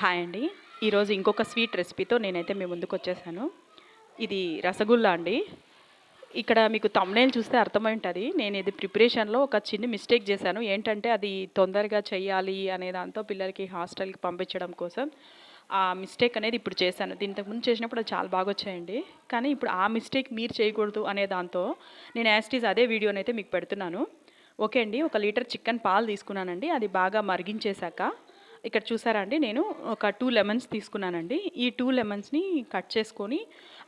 Hi అండి. ఈరోజు ఇంకొక స్వీట్ రెసిపీతో నేనైతే మీ ముందుకు వచ్చేసాను. ఇది రసగుల్లా అండి. ఇక్కడ మీకు తమ్నేల్ చూస్తే అర్థమై ఉంటుంది నేను ఇది ప్రిపరేషన్లో ఒక చిన్న మిస్టేక్ చేశాను. ఏంటంటే అది తొందరగా చెయ్యాలి అనే దాంతో పిల్లలకి హాస్టల్కి పంపించడం కోసం ఆ మిస్టేక్ అనేది ఇప్పుడు చేశాను. దీనికి ముందు చేసినప్పుడు అది చాలా బాగా వచ్చాయండి. కానీ ఇప్పుడు ఆ మిస్టేక్ మీరు చేయకూడదు అనే దాంతో నేను యాస్టీజ్ అదే వీడియోనైతే మీకు పెడుతున్నాను. ఓకే అండి ఒక లీటర్ చికెన్ పాలు తీసుకున్నానండి. అది బాగా మరిగించేశాక ఇక్కడ చూసారా అండి? నేను ఒక టూ లెమన్స్ తీసుకున్నానండి. ఈ టూ లెమన్స్ని కట్ చేసుకొని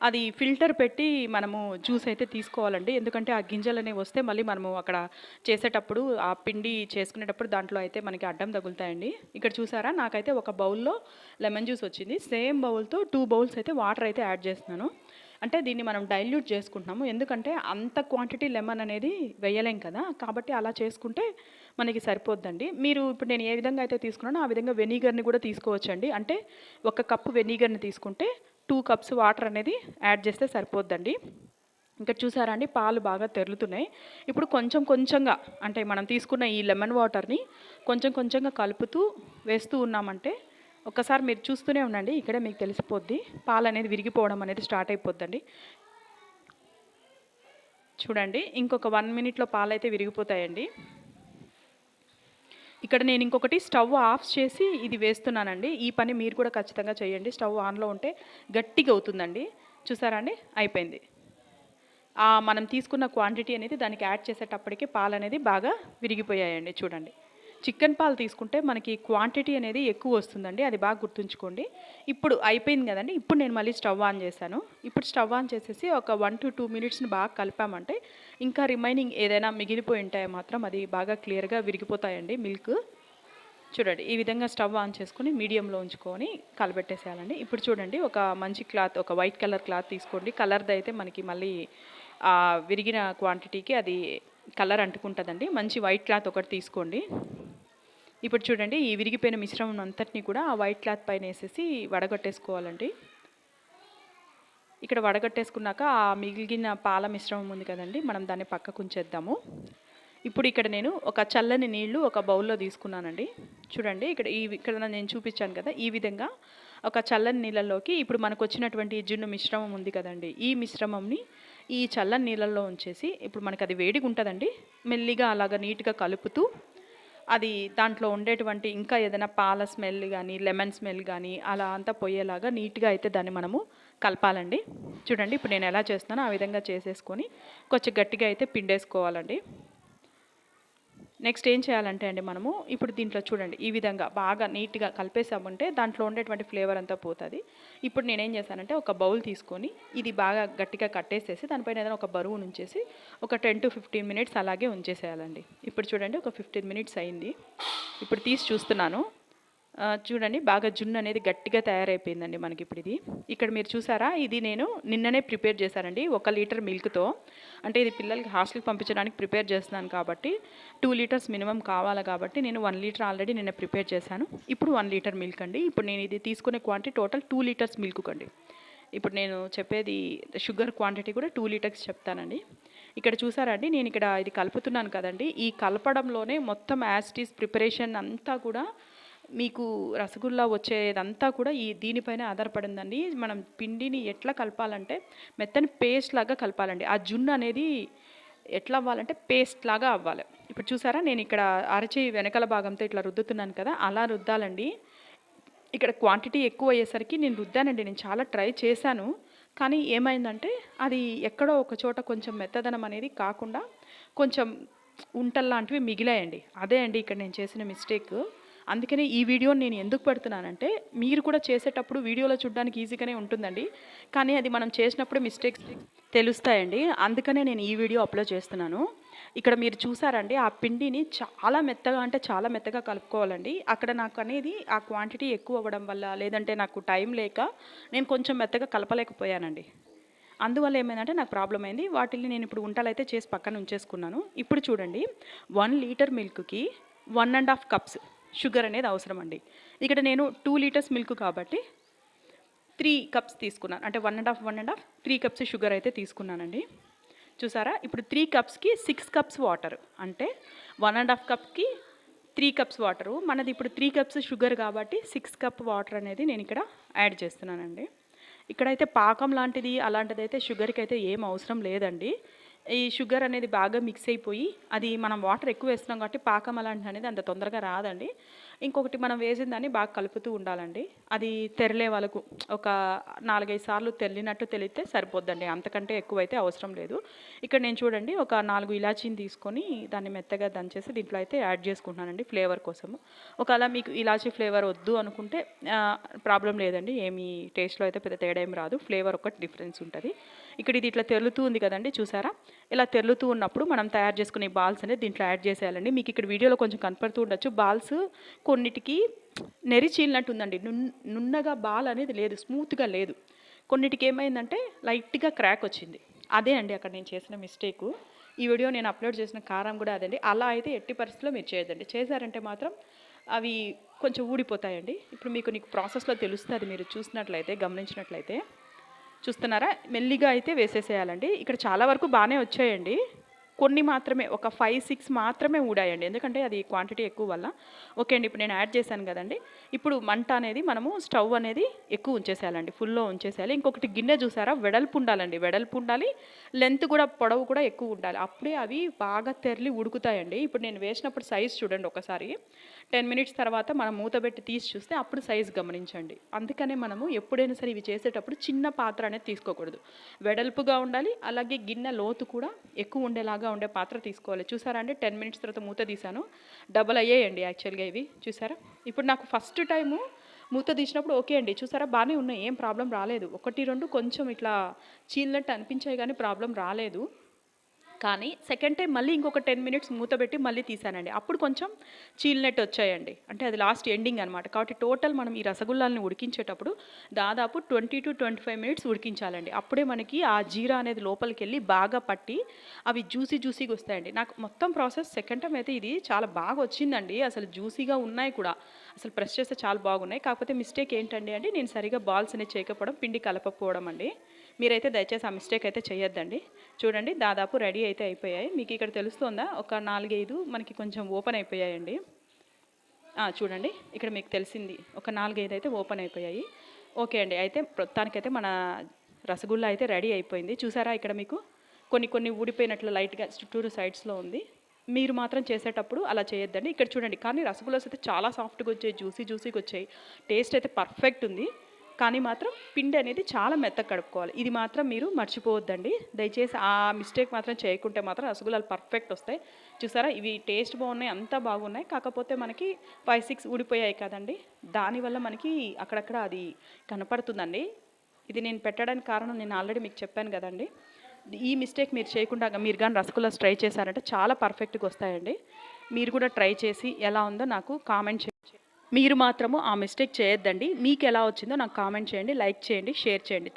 అది ఫిల్టర్ పెట్టి మనము జ్యూస్ అయితే తీసుకోవాలండి. ఎందుకంటే ఆ గింజలు అనేవి వస్తే మళ్ళీ మనము అక్కడ చేసేటప్పుడు ఆ పిండి చేసుకునేటప్పుడు దాంట్లో అయితే మనకి అడ్డం తగులుతాయండి. ఇక్కడ చూసారా? నాకైతే ఒక బౌల్లో లెమన్ జ్యూస్ వచ్చింది. సేమ్ బౌల్తో టూ బౌల్స్ అయితే వాటర్ అయితే యాడ్ చేస్తున్నాను. అంటే దీన్ని మనం డైల్యూట్ చేసుకుంటున్నాము. ఎందుకంటే అంత క్వాంటిటీ లెమన్ అనేది వేయలేం కదా? కాబట్టి అలా చేసుకుంటే మనకి సరిపోద్దండి. మీరు ఇప్పుడు నేను ఏ విధంగా అయితే తీసుకున్నానో ఆ విధంగా వెనిగర్ని కూడా తీసుకోవచ్చండి. అంటే ఒక కప్పు వెనిగర్ని తీసుకుంటే టూ కప్స్ వాటర్ అనేది యాడ్ చేస్తే సరిపోద్దండి. ఇంకా చూసారా అండి పాలు బాగా తెరులుతున్నాయి. ఇప్పుడు కొంచెం కొంచెంగా అంటే మనం తీసుకున్న ఈ లెమన్ వాటర్ని కొంచెం కొంచెంగా కలుపుతూ వేస్తూ ఉన్నామంటే ఒక్కసారి మీరు చూస్తూనే ఉండండి ఇక్కడే మీకు తెలిసిపోద్ది. పాలు అనేది విరిగిపోవడం అనేది స్టార్ట్ అయిపోద్దండి. చూడండి ఇంకొక వన్ మినిట్లో పాలు అయితే విరిగిపోతాయండి. ఇక్కడ నేను ఇంకొకటి స్టవ్ ఆఫ్ చేసి ఇది వేస్తున్నానండి. ఈ పని మీరు కూడా ఖచ్చితంగా చేయండి. స్టవ్ ఆన్లో ఉంటే గట్టిగా అవుతుందండి. చూసారా అండి? అయిపోయింది. మనం తీసుకున్న క్వాంటిటీ అనేది దానికి యాడ్ చేసేటప్పటికి పాలు అనేది బాగా విరిగిపోయాయండి. చూడండి. చికెన్ పాలు తీసుకుంటే మనకి క్వాంటిటీ అనేది ఎక్కువ వస్తుందండి అది బాగా గుర్తుంచుకోండి. ఇప్పుడు అయిపోయింది కదండి ఇప్పుడు నేను మళ్ళీ స్టవ్ ఆన్ చేశాను. ఇప్పుడు స్టవ్ ఆన్ చేసేసి ఒక వన్ టు టూ మినిట్స్ని బాగా కలిపామంటే ఇంకా రిమైనింగ్ ఏదైనా మిగిలిపోయి ఉంటాయో మాత్రం అది బాగా క్లియర్గా విరిగిపోతాయండి మిల్క్. చూడండి ఈ విధంగా స్టవ్ ఆన్ చేసుకుని మీడియంలో ఉంచుకొని కలబెట్టేసేయాలండి. ఇప్పుడు చూడండి ఒక మంచి క్లాత్ ఒక వైట్ కలర్ క్లాత్ తీసుకోండి. కలర్ది అయితే మనకి మళ్ళీ విరిగిన క్వాంటిటీకి అది కలర్ అంటుకుంటుందండి. మంచి వైట్ క్లాత్ ఒకటి తీసుకోండి. ఇప్పుడు చూడండి ఈ విరిగిపోయిన మిశ్రమం అంతటిని కూడా ఆ వైట్ క్లాత్ పైన వేసేసి వడగట్టేసుకోవాలండి. ఇక్కడ వడగట్టేసుకున్నాక ఆ మిగిలిన పాల మిశ్రమం ఉంది కదండి మనం దాన్ని పక్కకు ఉంచేద్దాము. ఇప్పుడు ఇక్కడ నేను ఒక చల్లని నీళ్ళు ఒక బౌల్లో తీసుకున్నానండి. చూడండి ఇక్కడ ఈ ఇక్కడ నేను చూపించాను కదా ఈ విధంగా ఒక చల్లని నీళ్ళల్లోకి ఇప్పుడు మనకు వచ్చినటువంటి జున్ను మిశ్రమం ఉంది కదండి ఈ మిశ్రమంని ఈ చల్లని నీళ్ళల్లో ఉంచేసి ఇప్పుడు మనకి అది వేడిగా ఉంటుందండి మెల్లిగా అలాగ నీట్గా కలుపుతూ అది దాంట్లో ఉండేటువంటి ఇంకా ఏదైనా పాల స్మెల్ కానీ లెమన్ స్మెల్ కానీ అలా అంతా పోయేలాగా నీట్గా అయితే దాన్ని మనము కలపాలండి. చూడండి ఇప్పుడు నేను ఎలా చేస్తున్నానో ఆ విధంగా చేసేసుకొని కొంచెం గట్టిగా అయితే పిండేసుకోవాలండి. నెక్స్ట్ ఏం చేయాలంటే అండి మనము ఇప్పుడు దీంట్లో చూడండి ఈ విధంగా బాగా నీట్గా కలిపేసామంటే దాంట్లో ఉండేటువంటి ఫ్లేవర్ అంతా పోతుంది. ఇప్పుడు నేనేం చేశానంటే ఒక బౌల్ తీసుకొని ఇది బాగా గట్టిగా కట్టేసేసి దానిపైన ఏదైనా ఒక బరువు ఉంచేసి ఒక టెన్ టు ఫిఫ్టీన్ మినిట్స్ అలాగే ఉంచేసేయాలండి. ఇప్పుడు చూడండి ఒక ఫిఫ్టీన్ మినిట్స్ అయింది. ఇప్పుడు తీసి చూస్తున్నాను. చూడండి బాగా జున్ను అనేది గట్టిగా తయారైపోయిందండి మనకి ఇప్పుడు ఇది. ఇక్కడ మీరు చూసారా ఇది నేను నిన్ననే ప్రిపేర్ చేశానండి ఒక లీటర్ మిల్క్తో. అంటే ఇది పిల్లలకి హాస్టల్కి పంపించడానికి ప్రిపేర్ చేస్తున్నాను కాబట్టి టూ లీటర్స్ మినిమం కావాలి కాబట్టి నేను వన్ లీటర్ ఆల్రెడీ నిన్న ప్రిపేర్ చేశాను. ఇప్పుడు వన్ లీటర్ మిల్క్ అండి. ఇప్పుడు నేను ఇది తీసుకునే quantity total two litres milk కండి. ఇప్పుడు నేను చెప్పేది షుగర్ క్వాంటిటీ కూడా టూ లీటర్స్ చెప్తానండి. ఇక్కడ చూసారండి నేను ఇక్కడ ఇది కలుపుతున్నాను కదండి. ఈ కలపడంలోనే మొత్తం యాస్టీస్ ప్రిపరేషన్ అంతా కూడా మీకు రసగుల్లా వచ్చేదంతా కూడా ఈ దీనిపైన ఆధారపడిందండి. మనం పిండిని ఎట్లా కలపాలంటే మెత్తని పేస్ట్ లాగా కలపాలండి. ఆ జున్ను అనేది ఎట్లా అవ్వాలంటే పేస్ట్ లాగా అవ్వాలి. ఇప్పుడు చూసారా నేను ఇక్కడ అరచి వెనకాల భాగంతో ఇట్లా రుద్దుతున్నాను కదా అలా రుద్దాలండి. ఇక్కడ క్వాంటిటీ ఎక్కువ అయ్యేసరికి నేను రుద్దానండి నేను చాలా ట్రై చేశాను. కానీ ఏమైందంటే అది ఎక్కడో ఒక చోట కొంచెం మెత్తదనం అనేది కాకుండా కొంచెం ఉంటల్లాంటివి మిగిలాయండి. అదే అండి ఇక్కడ నేను చేసిన మిస్టేక్. అందుకనే ఈ వీడియోని నేను ఎందుకు పెడుతున్నానంటే మీరు కూడా చేసేటప్పుడు వీడియోలో చూడడానికి ఈజీగానే ఉంటుందండి. కానీ అది మనం చేసినప్పుడు మిస్టేక్స్ తెలుస్తాయండి. అందుకనే నేను ఈ వీడియో అప్లోడ్ చేస్తున్నాను. ఇక్కడ మీరు చూసారండి ఆ పిండిని చాలా మెత్తగా అంటే చాలా మెత్తగా కలుపుకోవాలండి. అక్కడ నాకు అనేది ఆ క్వాంటిటీ ఎక్కువ అవ్వడం వల్ల లేదంటే నాకు టైం లేక నేను కొంచెం మెత్తగా కలపలేకపోయానండి. అందువల్ల ఏమైందంటే నాకు ప్రాబ్లం అయింది. వాటిని నేను ఇప్పుడు ఉంటలైతే చేసి పక్కన ఉంచేసుకున్నాను. ఇప్పుడు చూడండి one litre మిల్క్కి one and half cups sugar అనేది అవసరం అండి ఇక్కడ నేను టూ లీటర్స్ మిల్క్ కాబట్టి త్రీ కప్స్ తీసుకున్నాను. అంటే one and half one and half three cups sugar అయితే తీసుకున్నానండి. చూసారా? ఇప్పుడు త్రీ కప్స్కి సిక్స్ కప్స్ వాటర్. అంటే వన్ అండ్ హాఫ్ కప్కి త్రీ కప్స్ వాటరు. మనది ఇప్పుడు త్రీ కప్స్ షుగర్ కాబట్టి సిక్స్ కప్ వాటర్ అనేది నేను ఇక్కడ యాడ్ చేస్తున్నానండి. ఇక్కడైతే పాకం లాంటిది అలాంటిది అయితే షుగర్కి అయితే ఏం అవసరం లేదండి. ఈ షుగర్ అనేది బాగా మిక్స్ అయిపోయి అది మనం వాటర్ ఎక్కువ వేస్తున్నాం కాబట్టి పాకం అలాంటి అనేది అంత తొందరగా రాదండి. ఇంకొకటి మనం వేసిన దాన్ని బాగా కలుపుతూ ఉండాలండి. అది తెరలే వాళ్ళకు ఒక నాలుగైదు సార్లు తెల్లినట్టు తెలిస్తే సరిపోద్దండి. అంతకంటే ఎక్కువైతే అవసరం లేదు. ఇక్కడ నేను చూడండి ఒక నాలుగు ఇలాచీని తీసుకొని దాన్ని మెత్తగా దంచేసి దీంట్లో అయితే యాడ్ చేసుకుంటున్నానండి ఫ్లేవర్ కోసము. ఒకవేళ మీకు ఇలాచీ ఫ్లేవర్ వద్దు అనుకుంటే ప్రాబ్లం లేదండి. ఏమి టేస్ట్లో అయితే పెద్ద తేడా ఏం రాదు. ఫ్లేవర్ ఒకటి డిఫరెన్స్ ఉంటుంది. ఇక్కడ ఇది ఇట్లా తెరులుతూ ఉంది కదండి చూసారా? ఇలా తెరులుతూ ఉన్నప్పుడు మనం తయారు చేసుకునే బాల్స్ అనేది దీంట్లో యాడ్ చేసేయాలండి. మీకు ఇక్కడ వీడియోలో కొంచెం కనపడుతూ ఉండొచ్చు. బాల్స్ కొన్నిటికి నెరి చీలినట్టు ఉందండి నున్నగా బాల్ అనేది లేదు స్మూత్గా లేదు. కొన్నిటికి ఏమైందంటే లైట్గా క్రాక్ వచ్చింది. అదే అండి అక్కడ నేను చేసిన మిస్టేకు. ఈ వీడియో నేను అప్లోడ్ చేసిన కారం కూడా అదండి. అలా అయితే ఎట్టి పరిస్థితిలో మీరు చేయదండి చేశారంటే మాత్రం అవి కొంచెం ఊడిపోతాయండి. ఇప్పుడు మీకు నీకు ప్రాసెస్లో తెలుస్తుంది మీరు చూసినట్లయితే గమనించినట్లయితే. చూస్తున్నారా? మెల్లిగా అయితే వేసేసేయాలండి. ఇక్కడ చాలా వరకు బాగానే వచ్చాయండి. కొన్ని మాత్రమే ఒక ఫైవ్ సిక్స్ మాత్రమే ఊడాయండి. ఎందుకంటే అది క్వాంటిటీ ఎక్కువ వల్ల. ఓకే అండి ఇప్పుడు నేను యాడ్ చేశాను కదండి. ఇప్పుడు మంట అనేది మనము స్టవ్ అనేది ఎక్కువ ఉంచేసేయాలండి. ఫుల్లో ఉంచేసేయాలి. ఇంకొకటి గిన్నె చూసారా? వెడల్పు ఉండాలండి. వెడల్పు ఉండాలి. లెంత్ కూడా పొడవు కూడా ఎక్కువ ఉండాలి. అప్పుడే అవి బాగా తెరలి ఉడుకుతాయండి. ఇప్పుడు నేను వేసినప్పుడు సైజ్ చూడండి ఒకసారి. టెన్ మినిట్స్ తర్వాత మనం మూత పెట్టి తీసి చూస్తే అప్పుడు సైజ్ గమనించండి. అందుకనే మనము ఎప్పుడైనా సరే ఇవి చేసేటప్పుడు చిన్న పాత్ర అనేది తీసుకోకూడదు. వెడల్పుగా ఉండాలి అలాగే గిన్నె లోతు కూడా ఎక్కువ ఉండేలాగా ఉండే పాత్ర తీసుకోవాలి. చూసారా అండి? టెన్ మినిట్స్ తర్వాత మూత తీసాను డబల్ అయ్యాయండి యాక్చువల్గా ఇవి. చూసారా? ఇప్పుడు నాకు ఫస్ట్ టైము మూత తీసినప్పుడు ఓకే అండి. చూసారా? బాగానే ఉన్నాయి. ఏం ప్రాబ్లం రాలేదు. ఒకటి రెండు కొంచెం ఇట్లా చీలినట్టు అనిపించాయి కానీ ప్రాబ్లం రాలేదు. కానీ సెకండ్ టైం మళ్ళీ ఇంకొక టెన్ మినిట్స్ మూత పెట్టి మళ్ళీ తీసానండి. అప్పుడు కొంచెం చీలినట్టు వచ్చాయండి. అంటే అది లాస్ట్ ఎండింగ్ అనమాట కాబట్టి టోటల్ మనం ఈ రసగుల్లాలని ఉడికించేటప్పుడు దాదాపు twenty to twenty five minutes ఉడికించాలండి. అప్పుడే మనకి ఆ జీరా అనేది లోపలికి వెళ్ళి బాగా పట్టి అవి జ్యూసీ జ్యూసీగా వస్తాయండి. నాకు మొత్తం ప్రాసెస్ సెకండ్ టైం అయితే ఇది చాలా బాగా వచ్చిందండి. అసలు జ్యూసీగా ఉన్నాయి కూడా. అసలు ప్రెస్ చేస్తే చాలా బాగున్నాయి. కాకపోతే మిస్టేక్ ఏంటండి అంటే నేను సరిగా బాల్స్ అనేది చేయకపోవడం పిండి కలపకపోవడం అండి. మీరైతే దయచేసి ఆ మిస్టేక్ అయితే చేయొద్దండి చూడండి దాదాపు రెడీ అయితే అయిపోయాయి. మీకు ఇక్కడ తెలుస్తుందా? ఒక నాలుగైదు మనకి కొంచెం ఓపెన్ అయిపోయాయండి. చూడండి ఇక్కడ మీకు తెలిసింది. ఒక నాలుగైదు అయితే ఓపెన్ అయిపోయాయి. ఓకే అండి అయితే ప్రస్తుతానికైతే మన రసగుల్లా అయితే రెడీ అయిపోయింది. చూసారా ఇక్కడ మీకు? కొన్ని కొన్ని ఊడిపోయినట్లు లైట్గా చుట్టూరు సైడ్స్లో ఉంది. మీరు మాత్రం చేసేటప్పుడు అలా చేయొద్దండి. ఇక్కడ చూడండి కానీ రసగుల్లాస్ అయితే చాలా సాఫ్ట్గా వచ్చాయి జ్యూసీ జ్యూసీగా వచ్చాయి. టేస్ట్ అయితే పర్ఫెక్ట్ ఉంది. కానీ మాత్రం పిండి అనేది చాలా మెత్తగా కడుక్కోవాలి. ఇది మాత్రం మీరు మర్చిపోవద్దండి. దయచేసి ఆ మిస్టేక్ మాత్రం చేయకుంటే మాత్రం రసగుల్లాలు పర్ఫెక్ట్ వస్తాయి. చూసారా? ఇవి టేస్ట్ బాగున్నాయి అంతా బాగున్నాయి. కాకపోతే మనకి ఫైవ్ సిక్స్ ఊడిపోయాయి కదండి. దానివల్ల మనకి అక్కడక్కడ అది కనపడుతుందండి. ఇది నేను పెట్టడానికి కారణం నేను ఆల్రెడీ మీకు చెప్పాను కదండి. ఈ మిస్టేక్ మీరు చేయకుండా మీరు కానీ రసగుల్లాస్ ట్రై చేశారంటే చాలా పర్ఫెక్ట్గా వస్తాయండి. మీరు కూడా ట్రై చేసి ఎలా ఉందో నాకు కామెంట్ చేయండి మీరు మాత్రము ఆ మిస్టేక్ చేయొద్దండి. మీకు ఎలా వచ్చిందో నాకు కామెంట్ చేయండి లైక్ చేయండి షేర్ చేయండి.